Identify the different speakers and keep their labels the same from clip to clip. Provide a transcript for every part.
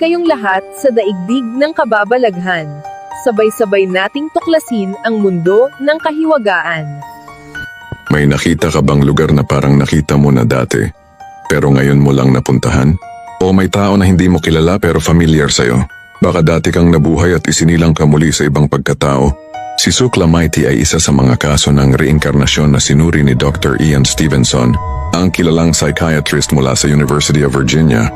Speaker 1: kayong lahat sa daigdig ng kababalaghan. Sabay-sabay nating tuklasin ang mundo ng kahiwagaan.
Speaker 2: May nakita ka bang lugar na parang nakita mo na dati, pero ngayon mo lang napuntahan? O may tao na hindi mo kilala pero familiar sa'yo? Baka dati kang nabuhay at isinilang ka muli sa ibang pagkatao? Si Sukla Mighty ay isa sa mga kaso ng reinkarnasyon na sinuri ni Dr. Ian Stevenson, ang kilalang psychiatrist mula sa University of Virginia,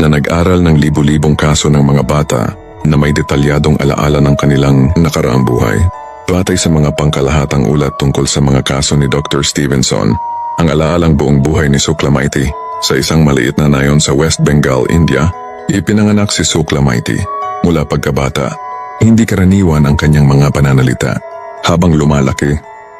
Speaker 2: na nag-aral ng libu-libong kaso ng mga bata na may detalyadong alaala ng kanilang nakaraang buhay. Batay sa mga pangkalahatang ulat tungkol sa mga kaso ni Dr. Stevenson, ang alaalang buong buhay ni Sukla Mighty sa isang maliit na nayon sa West Bengal, India, ipinanganak si Sukla Mighty mula pagkabata. Hindi karaniwan ang kanyang mga pananalita. Habang lumalaki,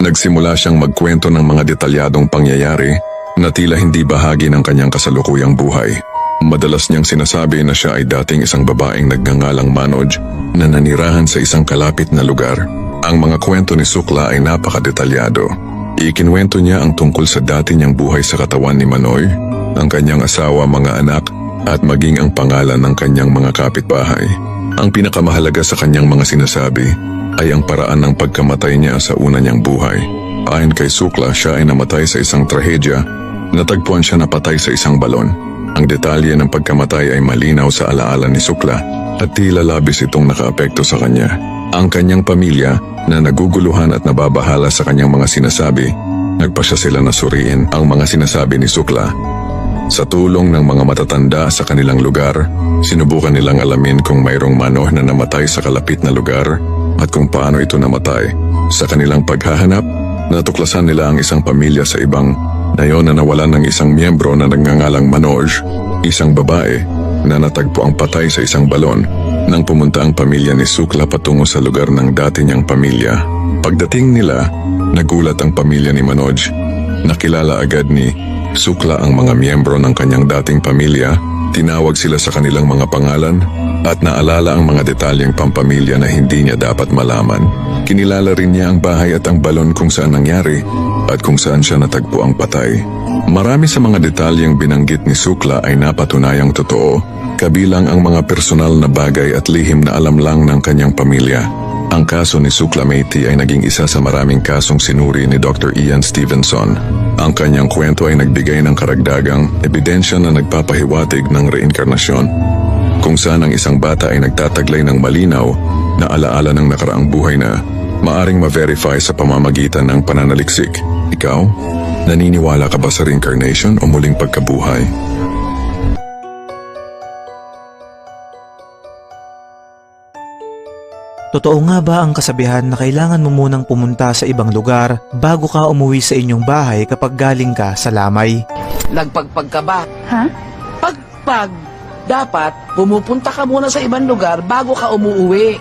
Speaker 2: nagsimula siyang magkwento ng mga detalyadong pangyayari na tila hindi bahagi ng kanyang kasalukuyang buhay. Madalas niyang sinasabi na siya ay dating isang babaeng nagngangalang Manoj na nanirahan sa isang kalapit na lugar. Ang mga kwento ni Sukla ay napakadetalyado. Ikinwento niya ang tungkol sa dati niyang buhay sa katawan ni Manoy, ang kanyang asawa, mga anak, at maging ang pangalan ng kanyang mga kapitbahay. Ang pinakamahalaga sa kanyang mga sinasabi ay ang paraan ng pagkamatay niya sa una niyang buhay. Ayon kay Sukla, siya ay namatay sa isang trahedya. Natagpuan siya na patay sa isang balon. Ang detalye ng pagkamatay ay malinaw sa alaala ni Sukla at tila labis itong nakaapekto sa kanya. Ang kanyang pamilya na naguguluhan at nababahala sa kanyang mga sinasabi, nagpasya sila na suriin ang mga sinasabi ni Sukla sa tulong ng mga matatanda sa kanilang lugar, sinubukan nilang alamin kung mayroong manoh na namatay sa kalapit na lugar at kung paano ito namatay. Sa kanilang paghahanap, natuklasan nila ang isang pamilya sa ibang nayon na nawalan ng isang miyembro na nagngangalang Manoj, isang babae na natagpo ang patay sa isang balon nang pumunta ang pamilya ni Sukla patungo sa lugar ng dati niyang pamilya. Pagdating nila, nagulat ang pamilya ni Manoj. Nakilala agad ni Sukla ang mga miyembro ng kanyang dating pamilya, tinawag sila sa kanilang mga pangalan at naalala ang mga detalyeng pampamilya na hindi niya dapat malaman. Kinilala rin niya ang bahay at ang balon kung saan nangyari at kung saan siya natagpo ang patay. Marami sa mga detalyeng binanggit ni Sukla ay napatunayang totoo, kabilang ang mga personal na bagay at lihim na alam lang ng kanyang pamilya. Ang kaso ni Sukla Meiti ay naging isa sa maraming kasong sinuri ni Dr. Ian Stevenson. Ang kanyang kwento ay nagbigay ng karagdagang ebidensya na nagpapahiwatig ng reinkarnasyon. Kung saan ang isang bata ay nagtataglay ng malinaw na alaala ng nakaraang buhay na maaring ma-verify sa pamamagitan ng pananaliksik. Ikaw, naniniwala ka ba sa reincarnation o muling pagkabuhay?
Speaker 3: Totoo nga ba ang kasabihan na kailangan mo munang pumunta sa ibang lugar bago ka umuwi sa inyong bahay kapag galing ka sa lamay?
Speaker 4: Nagpagpag ka ba?
Speaker 5: Ha?
Speaker 4: Pagpag! Dapat, pumupunta ka muna sa ibang lugar bago ka umuwi.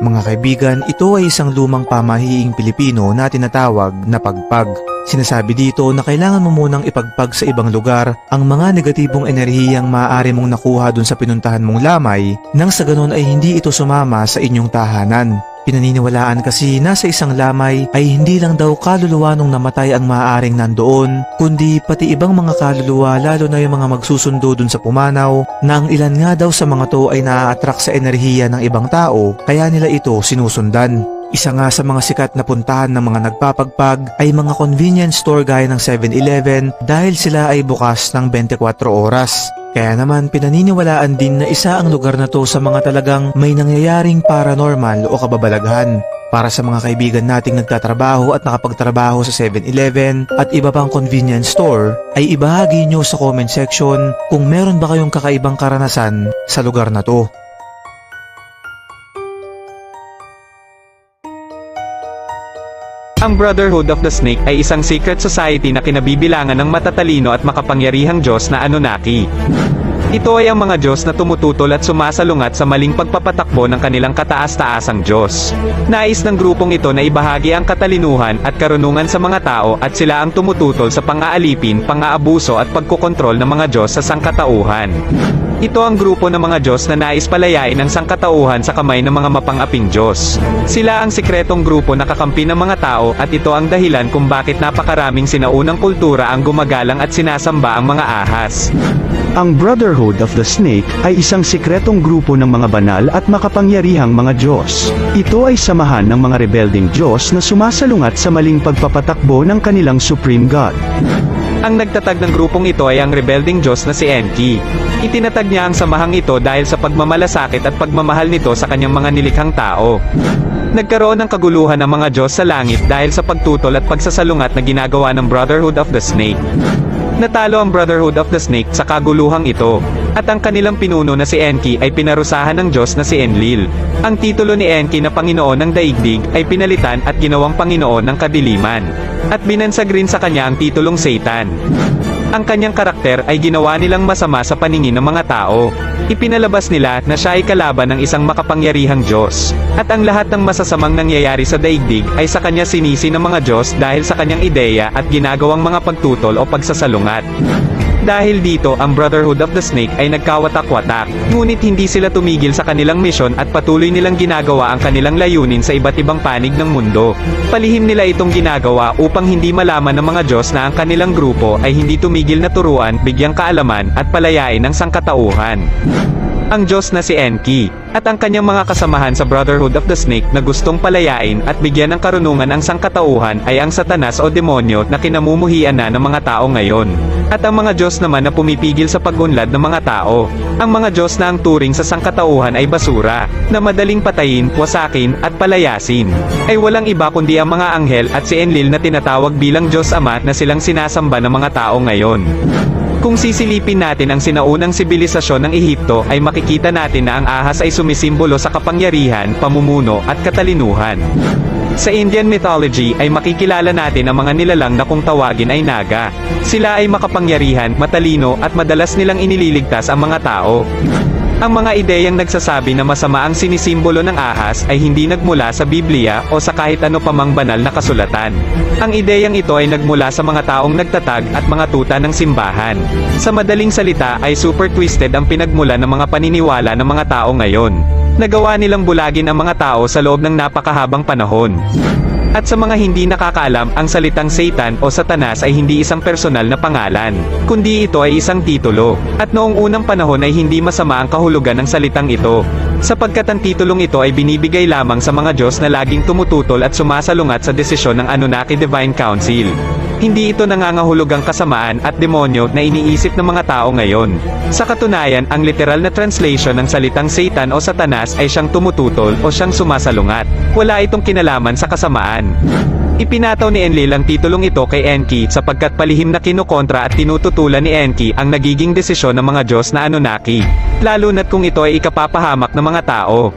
Speaker 3: Mga kaibigan, ito ay isang lumang pamahiing Pilipino na tinatawag na pagpag. Sinasabi dito na kailangan mo munang ipagpag sa ibang lugar ang mga negatibong enerhiyang maaari mong nakuha dun sa pinuntahan mong lamay nang sa ganon ay hindi ito sumama sa inyong tahanan. Pinaniniwalaan kasi nasa isang lamay ay hindi lang daw kaluluwa nung namatay ang maaaring nandoon, kundi pati ibang mga kaluluwa lalo na yung mga magsusundo dun sa pumanaw na ang ilan nga daw sa mga to ay naa-attract sa enerhiya ng ibang tao kaya nila ito sinusundan. Isa nga sa mga sikat na puntahan ng mga nagpapagpag ay mga convenience store gaya ng 7-Eleven dahil sila ay bukas ng 24 oras. Kaya naman pinaniniwalaan din na isa ang lugar na to sa mga talagang may nangyayaring paranormal o kababalaghan. Para sa mga kaibigan nating nagtatrabaho at nakapagtrabaho sa 7-Eleven at iba pang convenience store, ay ibahagi nyo sa comment section kung meron ba kayong kakaibang karanasan sa lugar na to.
Speaker 6: Ang Brotherhood of the Snake ay isang secret society na kinabibilangan ng matatalino at makapangyarihang Diyos na Anunnaki. Ito ay ang mga Diyos na tumututol at sumasalungat sa maling pagpapatakbo ng kanilang kataas-taasang Diyos. Nais ng grupong ito na ibahagi ang katalinuhan at karunungan sa mga tao at sila ang tumututol sa pang-aalipin, pang-aabuso at pagkokontrol ng mga Diyos sa sangkatauhan. Ito ang grupo ng mga Diyos na nais palayain ang sangkatauhan sa kamay ng mga mapangaping Diyos. Sila ang sikretong grupo na kakampi ng mga tao at ito ang dahilan kung bakit napakaraming sinaunang kultura ang gumagalang at sinasamba ang mga ahas.
Speaker 5: Ang Brotherhood of the Snake ay isang sikretong grupo ng mga banal at makapangyarihang mga Diyos. Ito ay samahan ng mga rebelding Diyos na sumasalungat sa maling pagpapatakbo ng kanilang Supreme God.
Speaker 6: Ang nagtatag ng grupong ito ay ang rebelding Diyos na si Enki. Itinatag niya ang samahang ito dahil sa pagmamalasakit at pagmamahal nito sa kanyang mga nilikhang tao. Nagkaroon ng kaguluhan ng mga Diyos sa langit dahil sa pagtutol at pagsasalungat na ginagawa ng Brotherhood of the Snake. Natalo ang Brotherhood of the Snake sa kaguluhang ito, at ang kanilang pinuno na si Enki ay pinarusahan ng Diyos na si Enlil. Ang titulo ni Enki na Panginoon ng Daigdig ay pinalitan at ginawang Panginoon ng Kadiliman. At binansag rin sa kanya ang titulong Satan. Ang kanyang karakter ay ginawa nilang masama sa paningin ng mga tao. Ipinalabas nila na siya ay kalaban ng isang makapangyarihang Diyos. At ang lahat ng masasamang nangyayari sa daigdig ay sa kanya sinisi ng mga Diyos dahil sa kanyang ideya at ginagawang mga pagtutol o pagsasalungat. Dahil dito, ang Brotherhood of the Snake ay nagkawatak-watak, ngunit hindi sila tumigil sa kanilang misyon at patuloy nilang ginagawa ang kanilang layunin sa iba't ibang panig ng mundo. Palihim nila itong ginagawa upang hindi malaman ng mga Diyos na ang kanilang grupo ay hindi tumigil na turuan, bigyang kaalaman, at palayain ng sangkatauhan ang Diyos na si Enki, at ang kanyang mga kasamahan sa Brotherhood of the Snake na gustong palayain at bigyan ng karunungan ang sangkatauhan ay ang satanas o demonyo na kinamumuhian na ng mga tao ngayon. At ang mga Diyos naman na pumipigil sa pagunlad ng mga tao. Ang mga Diyos na ang turing sa sangkatauhan ay basura, na madaling patayin, wasakin, at palayasin. Ay walang iba kundi ang mga anghel at si Enlil na tinatawag bilang Diyos Ama na silang sinasamba ng mga tao ngayon. Kung sisilipin natin ang sinaunang sibilisasyon ng Ehipto ay makikita natin na ang ahas ay sumisimbolo sa kapangyarihan, pamumuno at katalinuhan. Sa Indian mythology ay makikilala natin ang mga nilalang na kung tawagin ay naga. Sila ay makapangyarihan, matalino at madalas nilang inililigtas ang mga tao. Ang mga ideyang nagsasabi na masama ang sinisimbolo ng ahas ay hindi nagmula sa Biblia o sa kahit ano pamang banal na kasulatan. Ang ideyang ito ay nagmula sa mga taong nagtatag at mga tuta ng simbahan. Sa madaling salita ay super twisted ang pinagmula ng mga paniniwala ng mga tao ngayon. Nagawa nilang bulagin ang mga tao sa loob ng napakahabang panahon. At sa mga hindi nakakaalam, ang salitang Satan o Satanas ay hindi isang personal na pangalan, kundi ito ay isang titulo. At noong unang panahon ay hindi masama ang kahulugan ng salitang ito. Sapagkat ang titulong ito ay binibigay lamang sa mga Diyos na laging tumututol at sumasalungat sa desisyon ng Anunnaki Divine Council. Hindi ito nangangahulugang kasamaan at demonyo na iniisip ng mga tao ngayon. Sa katunayan, ang literal na translation ng salitang Satan o Satanas ay siyang tumututol o siyang sumasalungat. Wala itong kinalaman sa kasamaan. Ipinataw ni Enlil ang titulong ito kay Enki sapagkat palihim na kinukontra at tinututulan ni Enki ang nagiging desisyon ng mga Diyos na Anunnaki. Lalo na't kung ito ay ikapapahamak ng mga tao.